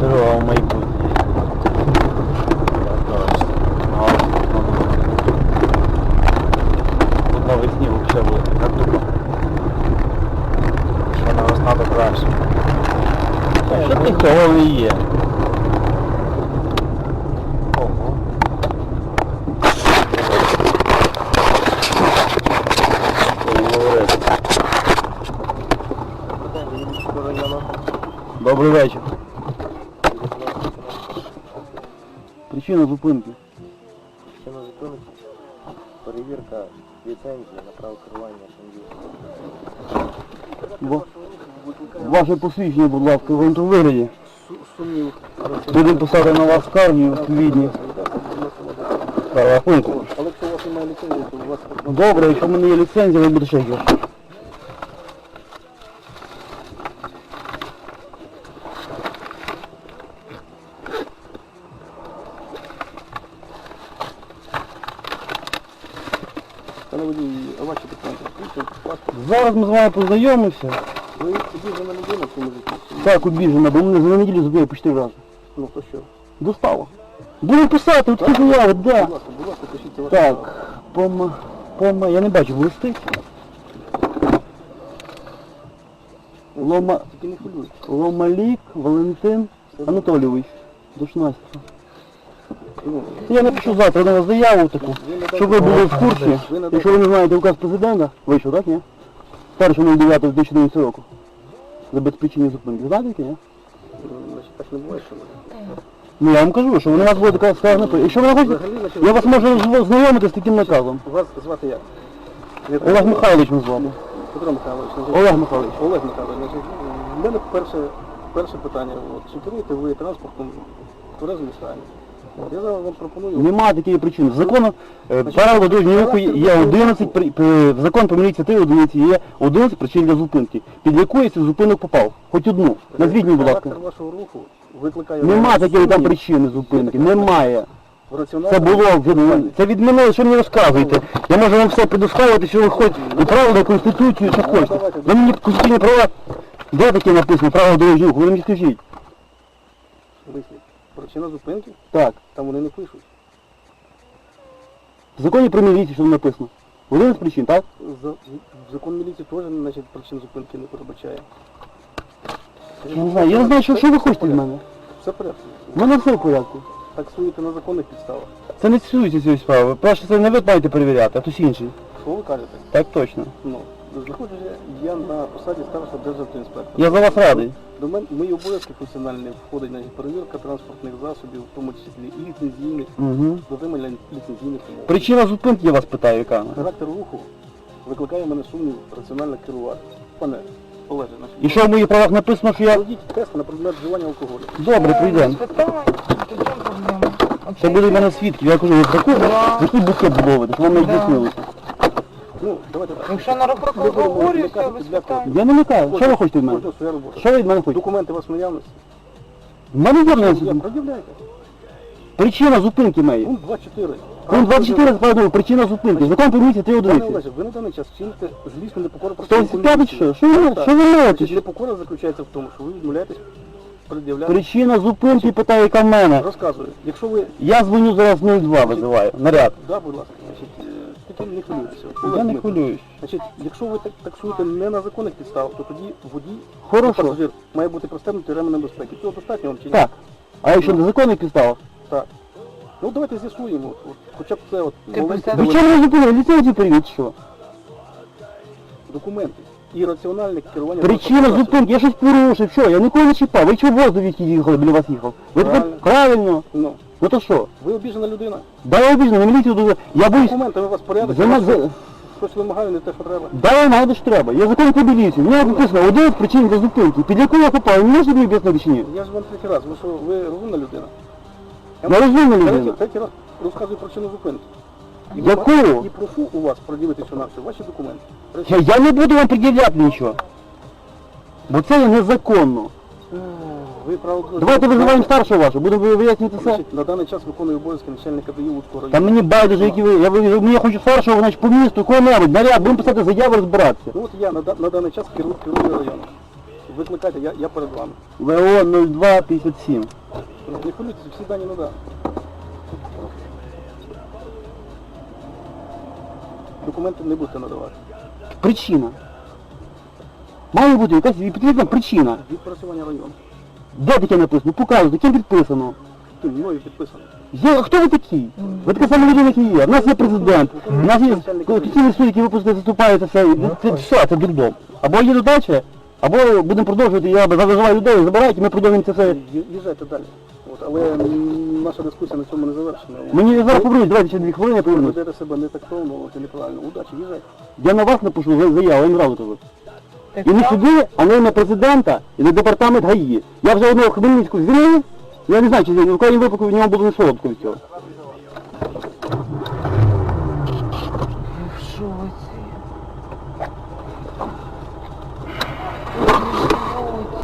Дорога в майбутнє. Тут навесні взагалі буде така тупа. Що на весна то краще. Що ти головний є? Добрий вечір. Причина зупинки. Ще на зупинці перевірка ліцензії на право керування автомобілем. Ваше посвідчення, будь ласка, в вигляді. Сумнів. Будемо писати на вас скарги відповідні. Рахунку. Але якщо у вас немає ліцензії, то у вас Добре, якщо в мене є ліцензія, ви будете ще гірше. Пане водій, а ваші документи? Паспорт. Зараз ми з вами познайомимося. Ви обіжена людина в цьому житті? Так, обіжена, бо мене за неділю зупинили почти раз. Ну то що? Достало. Будемо писати, от такі заяви, Будь да. ласка, будь ласка, пишіть це Так, право. пома, пома, я не бачу, листи. Лома, Тільки не хвилюйтесь. Ломалік Валентин Анатолійович. До 16. Я напишу завтра на вас заяву таку, щоб ви були в курсі. Якщо ви не знаєте указ президента, вийшов, так, ні? 1.09.2011 року. Забезпечення зупинки. Знаєте таке, ні? так не буває, що. Ну я вам кажу, що у вас буде така скарга. то- Якщо ви хочете, я вас можу знайомити з таким наказом. Вас звати як? Олег Михайлович ми з вами. Петро Михайлович. Олег Михайлович. Олег Михайлович, в мене перше, перше питання. От, чи керуєте ви транспортом в тверезому стані? Я зараз вам пропоную. Нема такої причини. Закону е, правила дорожнього руху є 11, при- при- закон про міліцію 3 одиниці є 11 причин для зупинки. Під яку я цей зупинок попав? Хоч одну. Назвіть мені, будь ласка. Характер вашого руху викликає... Нема такої там причини зупинки. Немає. Це було від це від мене, що мені розказуєте. Я можу вам все предоставити, що ви хочете. І правила, конституцію, що хочете. Ви мені конституційні права. Де таке написано? Право дорожнього руху? Ви мені скажіть. Причина зупинки, Так. там вони не пишуть. В законі про міліцію, що там написано. Один з причин, так? За, закон міліції теж значить, причин зупинки не передбачає. Я не знаю, я не знаю, що, що ви хочете від мене. Все в порядку. У мене все в порядку. Таксуєте на законних підставах. Це не стосується цієї справи. Перше, це не ви маєте перевіряти, а хтось інший. Що ви кажете? Так точно. Ну, знаходжуся я на посаді старшого державтоінспектора. Я за вас радий. До мене мої обов'язки функціональні входить значить, перевірка транспортних засобів, в тому числі і ліцензійних, Угу. дотримання ліцензійних умов. Причина зупинки я вас питаю, яка? Характер руху викликає мене сумнів раціонально керувати. Пане Олеже, значить, І що в моїх правах написано, що я... проведіть тест на предмет вживання алкоголю. Добре, прийдемо. Це буде в мене свідків. Я кажу, таку, який букет ловите, що вам не здійснилося. Ну, давайте так. Якщо на відвлекати все без питань. Я не лякаю. Що ви хочете від мене? Кожна своя робота. Що ви від мене хочете? Документи у вас в наявності? В мене є Я. Продивляйте. Причина зупинки моєї. Пункт 2.4. Пункт 24 складно, причина зупинки. Закон про місяць 3 Пане одиниці. Олеже, ви на даний час чините злісну непокору 185 що? Що ви, Так. що ви Значить? Непокора заключається в тому, що ви відмовляєтесь пред'являти. Причина зупинки питає, яка в мене. Розказую. Якщо ви... Я дзвоню зараз 02 визиваю, наряд. Да, будь ласка. Значить, е, тільки не хвилюйтеся. Я не Дмитрович, хвилююсь. Значить, якщо ви так таксуєте не на законних підставах, то тоді водій, Хорошо. пасажир має бути пристебнутий ременем безпеки. Цього достатньо вам чи ні? Так. А якщо на законних підставах? Так. Ну давайте з'ясуємо. От, от, хоча б це от маленьке пристебнутий? Ви чому не зупинили? Ліцензію перевірте, що? документи і раціональне керування. Причина транспортним зупинки, я щось порушив, що? Я нікого не чіпав. Ви чого воздух їхали, біля вас їхав? Ви тепер Правильно. правильно. Ну, Ну то що? ви обіжена людина. Да я обіжна, на міліцію дуже. Я боюсь. Документами у вас порядок. За у Щось вимагаю, не те, що треба. Да я знаю, що треба. Я закон про міліцію. У мене написано один з причин для зупинки. Під яку я попав? Ви можете мені об'яснити чи ні? Я ж вам третій раз, ви що, ви розумна людина? Я розумна людина. третій раз розказую причину зупинки. І Яку? ви- І прошу у вас проділити що на ваші документи. Я, я не буду вам пред'являти нічого. Бо це є незаконно. Ви право Давайте визиваємо старшого вашого, будемо вияснювати все. Значить, на даний час виконую обов'язки начальника ДАІ Луцького Та мені байдуже, які ви. Я, ви- мені хочу старшого, значить, по місту, кого-небудь, наряд, будемо писати заяви розбиратися. Ну от я на, да- на даний час керую, керую районом. викликайте, я, я перед вами. ВО 0257. Не хвилюйтесь, всі дані надам. Документи не будете надавати. Причина. Має бути якась відповідна причина. Відпрацювання району. Де таке написано? Показуйте, ким підписано. Ти мною підписано. Я, хто ви такі? Ви така сама людина, як і є. У нас є президент, у нас є конституційний суд, який випустить, заступає, це все. Це все, це дурдом. Або є додача, або будемо продовжувати, я заважаю людей, забирайте, ми продовжуємо це все. Їжджайте далі. От, але наша дискусія на цьому не завершена. Мені зараз повернуть, давайте ще дві хвилини я Ви ведете себе не тактовно, от, і неправильно. Удачі, їжджайте. Я на вас напишу заяву, я не разу кажу. І не сюди, а не на президента і на департамент ГАІ. Я вже одного Хмельницьку звільнив, я не знаю, чи звільнив, в крайньому випадку в нього було не солодко від цього.